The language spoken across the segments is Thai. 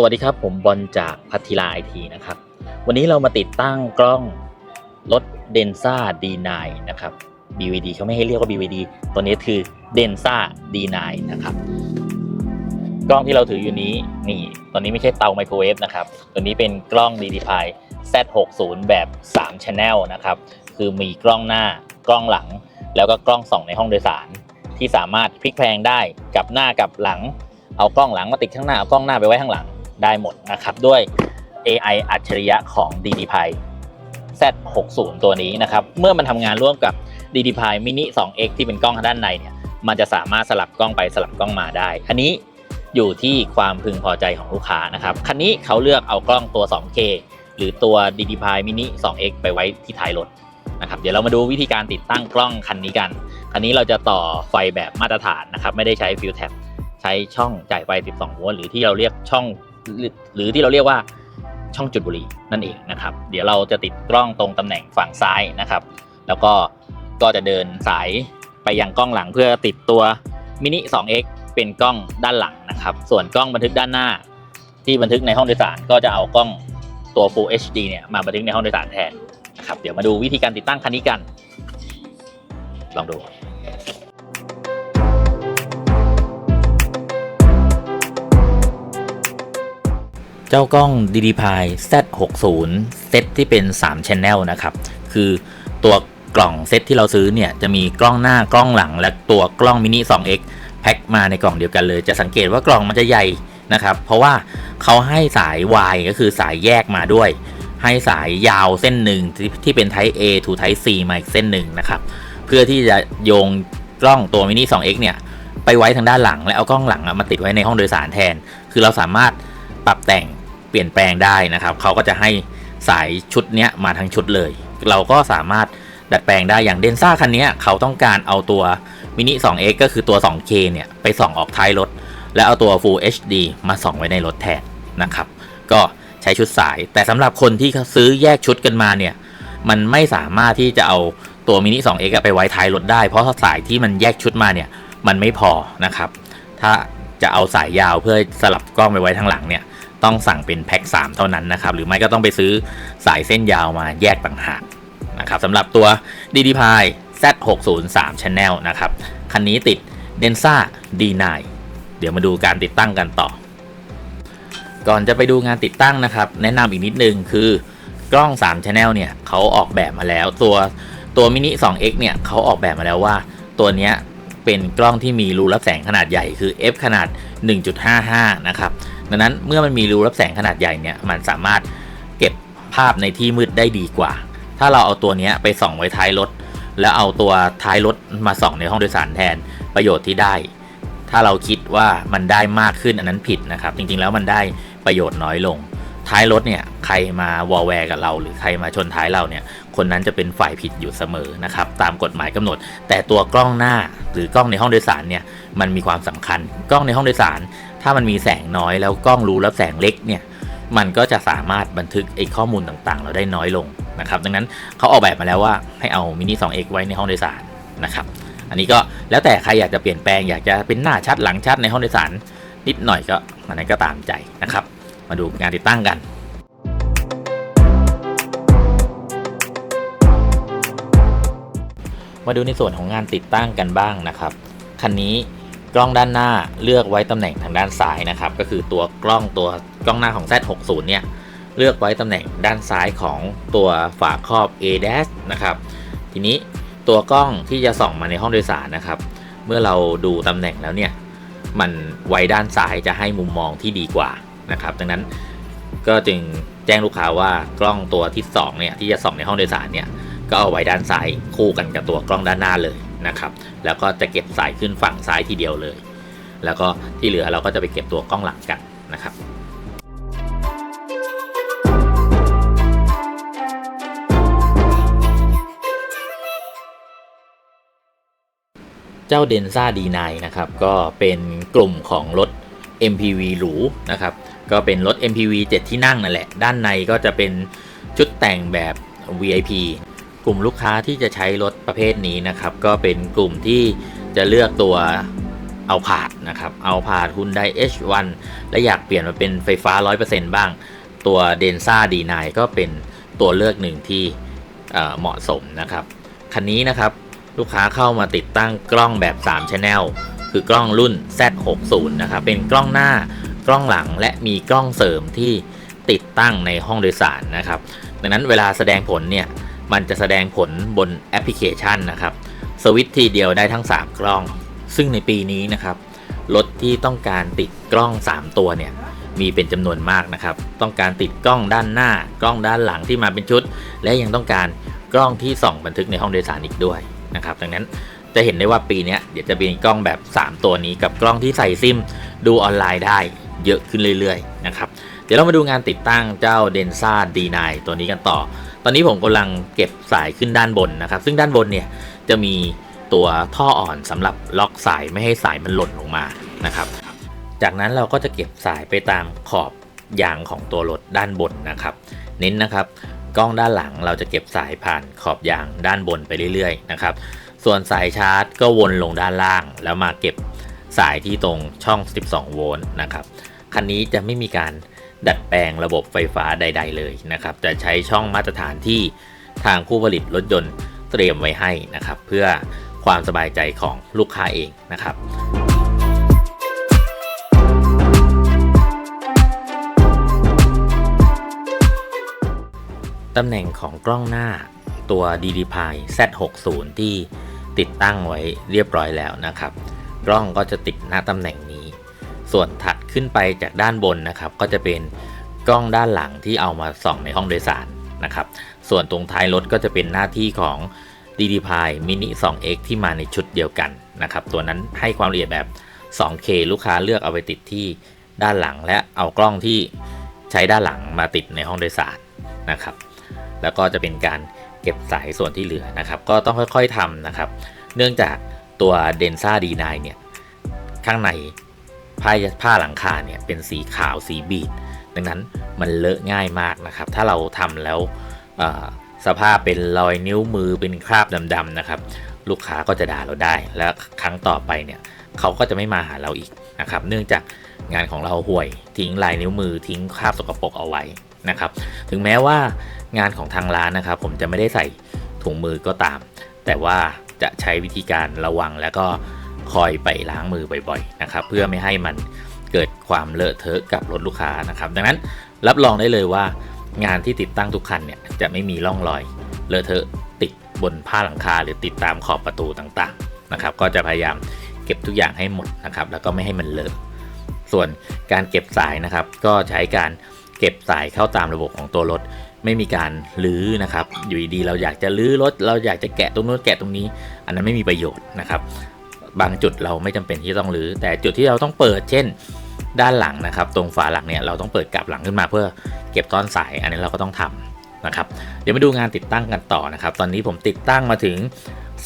สวัสดีครับ ผมบอลจากพัทิลาไอทีนะครับ วันนี้เรามาติดตั้งกล้องรถเดนซ่า D9 นะครับ BVD เขาไม่ให้เรียกว่า BVD ตัวนี้คือเดนซ่า D9 นะครับ กล้องที่เราถืออยู่นี้นี่ตอนนี้ไม่ใช่เตาไมโครเวฟนะครับ ตัวนี้เป็นกล้อง DDPI Z60 แบบ3 Channel นะครับ คือมีกล้องหน้ากล้องหลัง แล้วก็กล้องส่องในห้องโดยสาร ที่สามารถพลิกแพลงได้กับหน้ากับหลัง เอากล้องหลังมาติดข้างหน้าเอากล้องหน้าไปไว้ข้างหลัง ได้หมดนะครับ ด้วย AI อัจฉริยะของ DDPI Z60 ตัวนี้นะครับ เมื่อมันทำงานร่วมกับ DDPI Mini 2X ที่เป็นกล้องด้านในเนี่ยมันจะสามารถสลับกล้องไปสลับกล้องมาได้ อันนี้อยู่ที่ความพึงพอใจของลูกค้านะครับ คันนี้เขาเลือกเอากล้องตัว 2K หรือตัว DDPI Mini 2X ไปไว้ที่ท้ายรถนะครับเดี๋ยวเรามาดูวิธีการติดตั้งกล้องคันนี้กัน คันนี้เราจะต่อไฟแบบมาตรฐานนะครับ ไม่ได้ใช้ฟิวแท็บใช้ช่องจ่ายไฟ 12 โวลต์หรือที่เราเรียกช่อง หรือที่เราเรียกว่าช่องจุดบุหรี่นั่นเองนะครับ เดี๋ยวเราจะติดกล้องตรงตำแหน่งฝั่งซ้ายนะครับ แล้วก็ก็จะเดินสายไปยังกล้องหลังเพื่อติดตัวมินิ 2x เป็นกล้องด้านหลังนะครับ ส่วนกล้องบันทึกด้านหน้า ที่บันทึกในห้องโดยสารก็จะเอากล้องตัว Full HD เนี่ยมาบันทึกในห้องโดยสารแทนนะครับ เดี๋ยวมาดูวิธีการติดตั้งคันนี้กัน ลองดู เจ้ากล้อง DDPI Z60 เซตที่เป็น 3 Channel นะครับ คือตัวกล่องเซตที่เราซื้อเนี่ยจะมีกล้องหน้ากล้องหลัง และตัวกล้องมินิ 2x แพ็คมาในกล่องเดียวกันเลย จะสังเกตว่ากล่องมันจะใหญ่นะครับ เพราะว่าเขาให้สาย Y ก็คือสายแยกมาด้วย ให้สายยาวเส้นหนึ่งที่ที่เป็น Type A to Type C มาอีกเส้นหนึ่งนะครับ เพื่อที่จะโยงกล้องตัวมินิ 2x เนี่ยไปไว้ทางด้านหลัง และเอากล้องหลังมาติดไว้ในห้องโดยสารแทน คือเราสามารถปรับแต่ง เปลี่ยนแปลงได้นะครับ เขาก็จะให้สายชุดเนี้ยมาทั้งชุดเลย เราก็สามารถดัดแปลงได้อย่างเดนซ่าคันนี้เขาต้องการเอาตัวมินิ 2x ก็คือตัว 2K เนี่ย ไปส่องออกท้ายรถ แล้วเอาตัว Full HD มาส่องไว้ในรถแทนนะครับ ก็ใช้ชุดสาย แต่สำหรับคนที่เขาซื้อแยกชุดกันมาเนี่ย มันไม่สามารถที่จะเอาตัวมินิ 2x อะไปไว้ท้ายรถได้ เพราะสายที่มันแยกชุดมาเนี่ย มันไม่พอนะครับ ถ้าจะเอาสายยาวเพื่อสลับกล้องไปไว้ทางหลังเนี่ย ต้องสั่งเป็นแพ็ค3เท่านั้นนะครับ หรือไม่ก็ต้องไปซื้อสายเส้นยาวมาแยกต่างหากนะครับสำหรับตัว DDPI Z603 Channel นะครับ คันนี้ติด Densa D9 เดี๋ยวมาดูการติดตั้งกันต่อ ก่อนจะไปดูงานติดตั้งนะครับ แนะนำอีกนิดนึงคือกล้อง 3 Channel เนี่ยเขาออกแบบมาแล้วตัวตัวมินิ 2x เนี่ยเขาออกแบบมาแล้วว่า ตัวเนี้ยเป็นกล้องที่มีรูรับแสงขนาดใหญ่คือ f ขนาด 1.55 นะครับ ดังนั้นเมื่อมันมีรูรับแสงขนาดใหญ่เนี่ยมันสามารถเก็บภาพในที่มืดได้ดีกว่า ถ้าเราเอาตัวนี้ไปส่องไว้ท้ายรถ แล้วเอาตัวท้ายรถมาส่องในห้องโดยสารแทนประโยชน์ที่ได้ ถ้าเราคิดว่ามันได้มากขึ้นอันนั้นผิดนะครับ จริงๆแล้วมันได้ประโยชน์น้อยลง ท้ายรถเนี่ยใครมาวอลแวร์กับเรา หรือใครมาชนท้ายเราเนี่ยคนนั้นจะเป็นฝ่ายผิดอยู่เสมอนะครับตามกฎหมายกำหนด แต่ตัวกล้องหน้าหรือกล้องในห้องโดยสารเนี่ยมันมีความสำคัญ กล้องในห้องโดยสาร ถ้ามันมีแสงน้อยแล้วกล้องรู้รับแสงเล็กเนี่ยมันก็จะสามารถบันทึกไอ้ข้อมูลต่างๆ เราได้น้อยลงนะครับดังนั้นเขาออกแบบมาแล้วว่าให้เอามินิ 2x ไว้ในห้องโดยสารนะครับอันนี้ก็แล้วแต่ใครอยากจะเปลี่ยนแปลงอยากจะเป็นหน้าชัดหลังชัดในห้องโดยสารนิดหน่อยก็อันนั้นก็ตามใจนะครับ มาดูงานติดตั้งกันมาดูในส่วนของงานติดตั้งกันบ้างนะครับ คันนี้ กล้องด้านหน้าเลือกไว้ตำแหน่งทางด้านซ้ายนะครับ ก็คือตัวกล้องตัวกล้องหน้าของ Z60 เนี่ยเลือกไว้ตำแหน่งด้านซ้ายของตัวฝาครอบ A dash นะครับ ทีนี้ตัวกล้องที่จะส่องมาในห้องโดยสารนะครับ เมื่อเราดูตำแหน่งแล้วเนี่ยมันไว้ด้านซ้ายจะให้มุมมองที่ดีกว่านะครับ ดังนั้นก็จึงแจ้งลูกค้าว่ากล้องตัวที่2เนี่ยที่จะส่องในห้องโดยสารเนี่ยก็เอาไว้ด้านซ้ายคู่กันกับตัวกล้องด้านหน้าเลย นะครับ แล้วก็จะเก็บสายขึ้นฝั่งซ้ายทีเดียวเลย แล้วก็ที่เหลือเราก็จะไปเก็บตัวกล้องหลังกันนะครับเจ้า Densa D9 นะครับก็เป็นกลุ่มของรถ MPV หรูนะครับก็เป็นรถ MPV 7 ที่นั่งนั่นแหละ ด้านในก็จะเป็นชุดแต่งแบบ VIP กลุ่มลูกค้าที่จะใช้รถประเภทนี้นะครับ ก็เป็นกลุ่มที่จะเลือกตัวเอาผาดนะครับเอาผาดฮุนได H1 และอยากเปลี่ยนมาเป็นไฟฟ้า 100%บ้าง ตัว d e n s a D9 ก็เป็นตัวเลือกหนึ่งที่เเหมาะสมนะครับ คันนี้นะครับลูกค้าเข้ามาติดตั้งกล้องแบบ3 Channel คือกล้องรุ่น Z60 นะครับ เป็นกล้องหน้ากล้องหลังและมีกล้องเสริมที่ติดตั้งในห้องโดยสารนะครับ ดังนั้นเวลาแสดงผลเนี่ย มันจะแสดงผลบนแอปพลิเคชันนะครับ สวิตช์ทีเดียวได้ทั้ง 3 กล้อง ซึ่งในปีนี้นะครับ รถที่ต้องการติดกล้อง 3 ตัวเนี่ย มีเป็นจำนวนมากนะครับ ต้องการติดกล้องด้านหน้า กล้องด้านหลังที่มาเป็นชุด และยังต้องการกล้องที่ส่องบันทึกในห้องโดยสารอีกด้วยนะครับ ดังนั้นจะเห็นได้ว่าปีนี้เดี๋ยวจะมีกล้องแบบ 3 ตัวนี้กับกล้องที่ใส่ซิมดูออนไลน์ได้เยอะขึ้นเรื่อยๆนะครับ เดี๋ยวเรามาดูงานติดตั้งเจ้า d e n s a D9 ตัวนี้กันต่อ ตอนนี้ผมกำลังเก็บสายขึ้นด้านบนนะครับ ซึ่งด้านบนเนี่ยจะมีตัวท่ออ่อนสำหรับล็อกสายไม่ให้สายมันหล่นลงมานะครับ จากนั้นเราก็จะเก็บสายไปตามขอบยางของตัวรถด้านบนนะครับ เน้นนะครับกล้องด้านหลังเราจะเก็บสายผ่านขอบยางด้านบนไปเรื่อยๆนะครับ ส่วนสายชาร์จก็วนลงด้านล่าง แล้วมาเก็บสายที่ตรงช่อง 12 โวลต์นะครับ คันนี้จะไม่มีการ ดัดแปลงระบบไฟฟ้าใด ๆ เลยนะครับ จะใช้ช่องมาตรฐานที่ทางผู้ผลิตรถยนต์เตรียมไว้ให้นะครับ เพื่อความสบายใจของลูกค้าเองนะครับตำแหน่งของกล้องหน้าตัว DD p i Z60 ที่ติดตั้งไว้เรียบร้อยแล้วนะครับ กล้องก็จะติดหน้าตำแหน่ง ส่วนถัดขึ้นไปจากด้านบนนะครับ ก็จะเป็นกล้องด้านหลังที่เอามาส่องในห้องโดยสารนะครับ ส่วนตรงท้ายรถก็จะเป็นหน้าที่ของ DD p i Mini 2X ที่มาในชุดเดียวกันนะครับ ตัวนั้นให้ความละเอียดแบบ 2K ลูกค้าเลือกเอาไปติดที่ด้านหลังและเอากล้องที่ใช้ด้านหลังมาติดในห้องโดยสารนะครับ แล้วก็จะเป็นการเก็บสายส่วนที่เหลือนะครับ ก็ต้องค่อยๆทำนะครับ เนื่องจากตัว d e n s a D9 เนี่ย ข้างใน ผ้าผ้าหลังคาเนี่ยเป็นสีขาวสีบีดดังนั้นมันเลอะง่ายมากนะครับ ถ้าเราทำแล้วเอ่อสภาพเป็นรอยนิ้วมือเป็นคราบดำๆนะครับ ลูกค้าก็จะด่าเราได้ และครั้งต่อไปเนี่ยเขาก็จะไม่มาหาเราอีกนะครับ เนื่องจากงานของเราห่วยทิ้งลายนิ้วมือทิ้งคราบสกปรกเอาไว้นะครับ ถึงแม้ว่างานของทางร้านนะครับ ผมจะไม่ได้ใส่ถุงมือก็ตาม แต่ว่าจะใช้วิธีการระวังแล้วก็ คอยไปล้างมือบ่อยๆนะครับเพื่อไม่ให้มันเกิดความเลอะเทอะกับรถลูกค้านะครับดังนั้นรับรองได้เลยว่างานที่ติดตั้งทุกคันเนี่ยจะไม่มีร่องรอยเลอะเทอะติดบนผ้าหลังคาหรือติดตามขอบประตูต่างๆนะครับก็จะพยายามเก็บทุกอย่างให้หมดนะครับแล้วก็ไม่ให้มันเลอะส่วนการเก็บสายนะครับ ก็ใช้การเก็บสายเข้าตามระบบของตัวรถ ไม่มีการลื้อนะครับ อยู่ดีๆเราอยากจะลื้อรถ เราอยากจะแกะตรงนู้นแกะตรงนี้ อันนั้นไม่มีประโยชน์นะครับ บางจุดเราไม่จำเป็นที่ต้องรื้อแต่จุดที่เราต้องเปิด เช่น ด้านหลังนะครับ ตรงฝาหลังเนี่ยเราต้องเปิดกลับหลังขึ้นมาเพื่อเก็บต้อนสาย อันนี้เราก็ต้องทำนะครับ เดี๋ยวมาดูงานติดตั้งกันต่อนะครับ ตอนนี้ผมติดตั้งมาถึง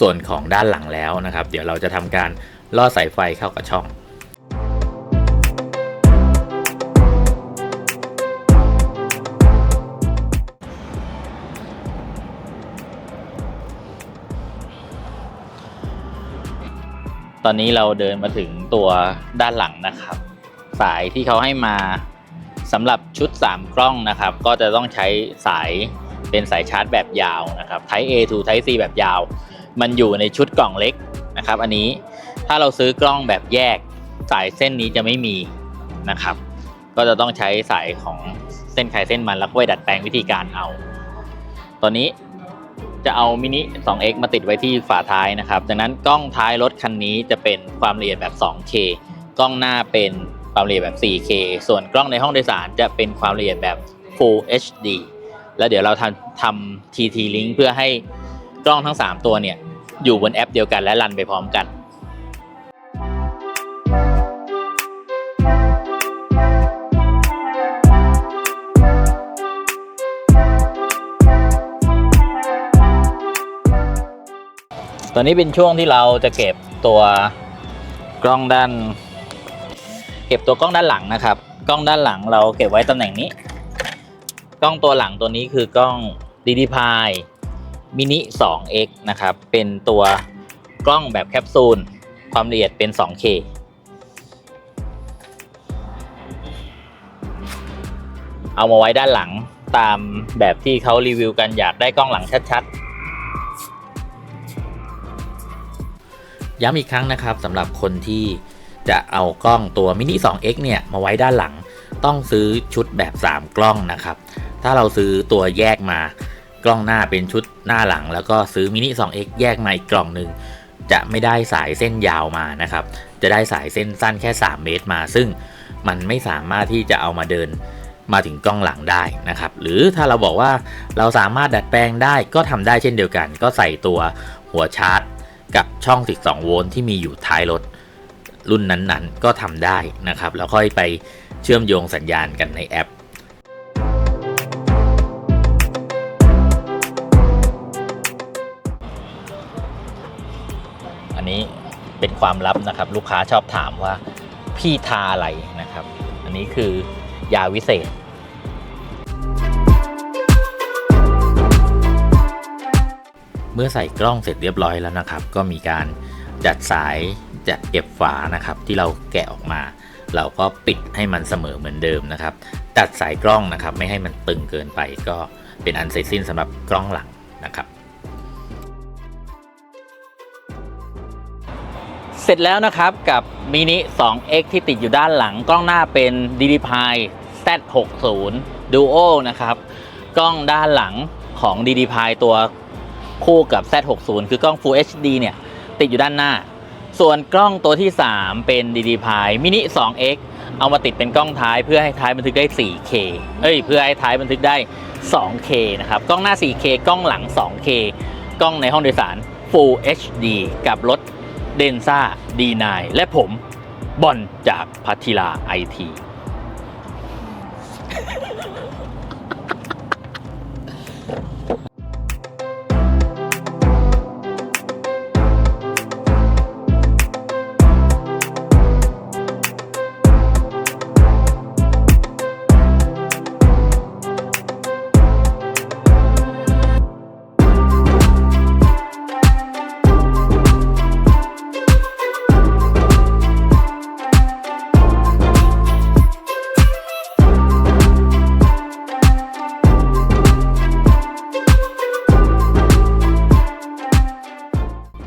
ส่วนของด้านหลังแล้วนะครับ เดี๋ยวเราจะทำการลอดสายไฟเข้ากับช่อง ตอนนี้เราเดินมาถึงตัวด้านหลังนะครับ สายที่เขาให้มาสำหรับชุด 3 กล้องนะครับ ก็จะต้องใช้สายเป็นสายชาร์จแบบยาวนะครับ Type A to Type C แบบยาว มันอยู่ในชุดกล่องเล็กนะครับ อันนี้ถ้าเราซื้อกล้องแบบแยกสายเส้นนี้จะไม่มีนะครับ ก็จะต้องใช้สายของเส้นใครเส้นมันแล้วก็ไปดัดแปลงวิธีการเอา ตอนนี้ จะเอามินิ 2x มาติดไว้ที่ฝาท้ายนะครับดังนั้นกล้องท้ายรถคันนี้จะเป็นความละเอียดแบบ 2K กล้องหน้าเป็นความละเอียดแบบ 4K ส่วนกล้องในห้องโดยสารจะเป็นความละเอียดแบบ Full HD แล้วเดี๋ยวเราทำทำ TT Link เพื่อให้กล้องทั้ง 3 ตัวเนี่ยอยู่บนแอปเดียวกันและรันไปพร้อมกัน ตอนนี้เป็นช่วงที่เราจะเก็บตัวกล้องด้าน เก็บตัวกล้องด้านหลังนะครับ กล้องด้านหลังเราเก็บไว้ตำแหน่งนี้ กล้องตัวหลังตัวนี้คือกล้องดีดีพายมินิ 2x นะครับ เป็นตัวกล้องแบบแคปซูล ความละเอียดเป็น 2K เอามาไว้ด้านหลังตามแบบที่เขารีวิวกันอยากได้กล้องหลังชัดๆ ย้ำอีกครั้งนะครับสำหรับคนที่จะเอากล้องตัวมินิ 2x เนี่ยมาไว้ด้านหลัง ต้องซื้อชุดแบบ 3 กล้องนะครับ ถ้าเราซื้อตัวแยกมากล้องหน้าเป็นชุดหน้าหลัง แล้วก็ซื้อมินิ 2x แยกมาอีกกล่องหนึ่งจะไม่ได้สายเส้นยาวมานะครับ จะได้สายเส้นสั้นแค่ 3 เมตรมา ซึ่งมันไม่สามารถที่จะเอามาเดินมาถึงกล้องหลังได้นะครับ หรือถ้าเราบอกว่าเราสามารถดัดแปลงได้ก็ทำได้เช่นเดียวกัน ก็ใส่ตัวหัวชาร์จ กับช่อง 12 โวลต์ที่มีอยู่ท้ายรถรุ่นนั้นๆ ก็ทำได้นะครับ แล้วค่อยไปเชื่อมโยงสัญญาณกันในแอปอันนี้เป็นความลับนะครับ ลูกค้าชอบถามว่าพี่ทาอะไรนะครับ อันนี้คือยาวิเศษ เมื่อใส่กล้องเสร็จเรียบร้อยแล้วนะครับ ก็มีการจัดสายจัดเก็บฝานะครับ ที่เราแกะออกมา เราก็ปิดให้มันเสมอเหมือนเดิมนะครับตัดสายกล้องนะครับ ไม่ให้มันตึงเกินไปก็เป็นอันเสร็จสิ้นสำหรับกล้องหลังนะครับ เสร็จแล้วนะครับกับมินิ 2x ที่ติดอยู่ด้านหลัง กล้องหน้าเป็น d d p i Z60 Duo นะครับ กล้องด้านหลังของ d d p i ตัว คู่กับ Z60 คือกล้อง Full HD เนี่ยติดอยู่ด้านหน้า ส่วนกล้องตัวที่ 3 เป็น d d p i Mini 2x เอามาติดเป็นกล้องท้ายเพื่อให้ท้ายบันทึกได้ 4K เอ้ย เพื่อให้ท้ายบันทึกได้ 2K นะครับ กล้องหน้า 4K กล้องหลัง 2K กล้องในห้องโดยสาร Full HD กับรถเดนซ่า D9 และผมบอลจากพัทิลาไอที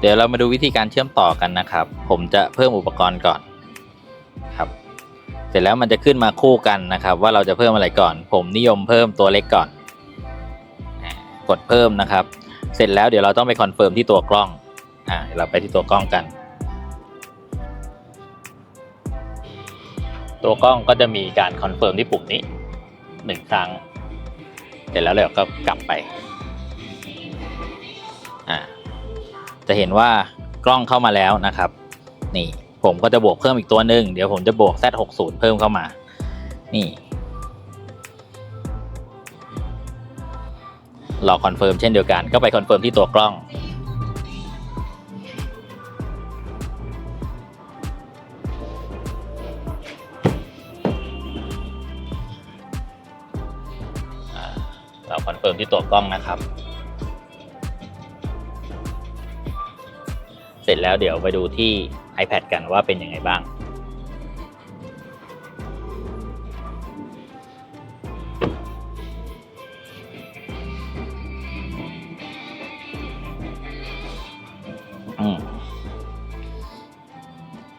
ดี๋ยวเรามาดูวิธีการเชื่อมต่อกันนะครับ ผมจะเพิ่มอุปกรณ์ก่อนครับ เสร็จแล้วมันจะขึ้นมาคู่กันนะครับ ว่าเราจะเพิ่มอะไรก่อน ผมนิยมเพิ่มตัวเล็กก่อน กดเพิ่มนะครับ เสร็จแล้วเดี๋ยวเราต้องไปคอนเฟิร์มที่ตัวกล้องอ่าเดี๋ยวเราไปที่ตัวกล้องกัน ตัวกล้องก็จะมีการคอนเฟิร์มที่ปุ่มนี้หนึ่งครั้ง เสร็จแล้วเราก็กลับไปอ่า จะเห็นว่ากล้องเข้ามาแล้วนะครับ นี่ผมก็จะบวกเพิ่มอีกตัวหนึ่งเดี๋ยวผมจะบวก Z60 เพิ่มเข้ามา นี่รอคอนเฟิร์มเช่นเดียวกันก็ไปคอนเฟิร์มที่ตัวกล้อง เราคอนเฟิร์มที่ตัวกล้องนะครับ เสร็จแล้วเดี๋ยวไปดูที่ iPad กันว่าเป็นยังไงบ้าง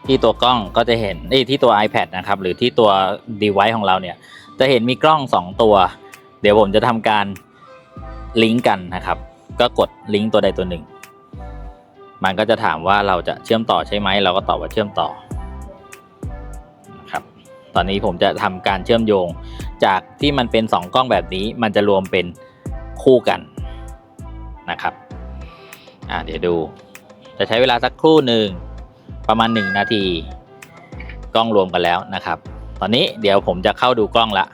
ที่ตัวกล้องก็จะเห็นเอ้ยที่ตัว iPad นะครับ หรือที่ตัว device ของเราเนี่ย จะเห็นมีกล้อง 2 ตัว เดี๋ยวผมจะทำการลิงก์กันนะครับ ก็กดลิงก์ตัวใดตัวหนึ่ง มันก็จะถามว่าเราจะเชื่อมต่อใช่ไหมเราก็ตอบว่าเชื่อมต่อนะครับตอนนี้ผมจะทำการเชื่อมโยง จากที่มันเป็น 2 กล้องแบบนี้ มันจะรวมเป็นคู่กันนะครับอ่าเดี๋ยวดู จะใช้เวลาสักครู่หนึ่งประมาณ 1 นาที กล้องรวมกันแล้วนะครับ ตอนนี้เดี๋ยวผมจะเข้าดูกล้องละ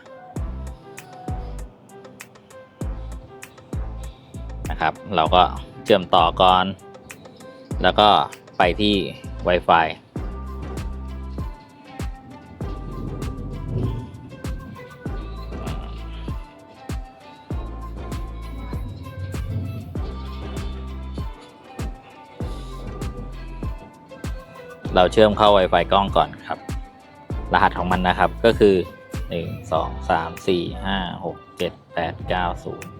นะครับ เราก็เชื่อมต่อก่อน แล้วก็ไปที่ Wi-Fi เราเชื่อมเข้า Wi-Fi กล้องก่อนครับ รหัสของมันนะครับก็คือหนึ่งสองสามสี่ห้าหกเจ็ดแปดเก้าศูนย์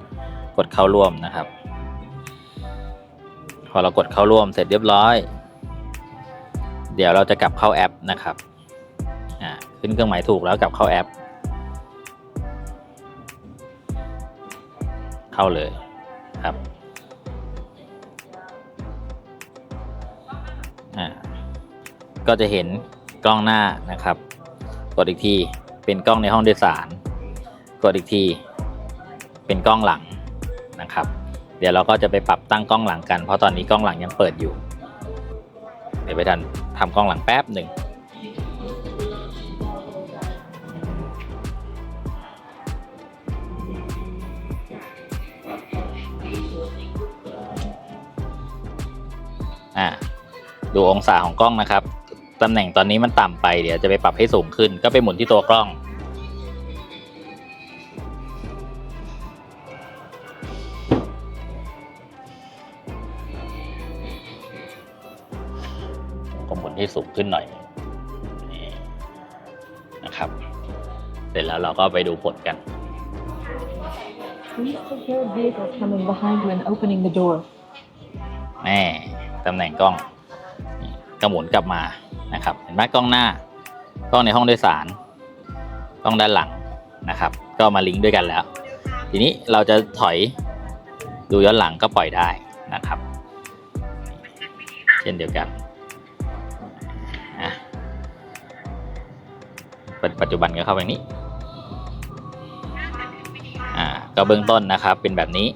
กดเข้าร่วมนะครับ พอเรากดเข้าร่วมเสร็จเรียบร้อย เดี๋ยวเราจะกลับเข้าแอปนะครับอ่าขึ้นเครื่องหมายถูกแล้วกลับเข้าแอป เข้าเลยครับอ่าก็จะเห็นกล้องหน้านะครับ กดอีกทีเป็นกล้องในห้องโดยสาร กดอีกทีเป็นกล้องหลังนะครับ เดี๋ยวเราก็จะไปปรับตั้งกล้องหลังกัน เพราะตอนนี้กล้องหลังยังเปิดอยู่ เดี๋ยวไปทันทำกล้องหลังแป๊บหนึ่งอ่าดูองศาของกล้องนะครับ ตำแหน่งตอนนี้มันต่ำไปเดี๋ยวจะไปปรับให้สูงขึ้น ก็ไปหมุนที่ตัวกล้อง ให้สูงขึ้นหน่อยนี่นะครับ เสร็จแล้วเราก็ไปดูผลกัน Please take care of vehicles coming behind you and opening the door. แน่ตำแหน่งกล้องนี่ก็หมุนกลับมานะครับ เห็นไหมกล้องหน้ากล้องในห้องโดยสารกล้องด้านหลังนะครับ ก็มาลิงก์ด้วยกันแล้ว ทีนี้เราจะถอยดูย้อนหลังก็ปล่อยได้นะครับ เช่นเดียวกัน ปัจจจุบันก็เข้าไปนี้ อ่าก็เบื้องต้นนะครับเป็นแบบนี้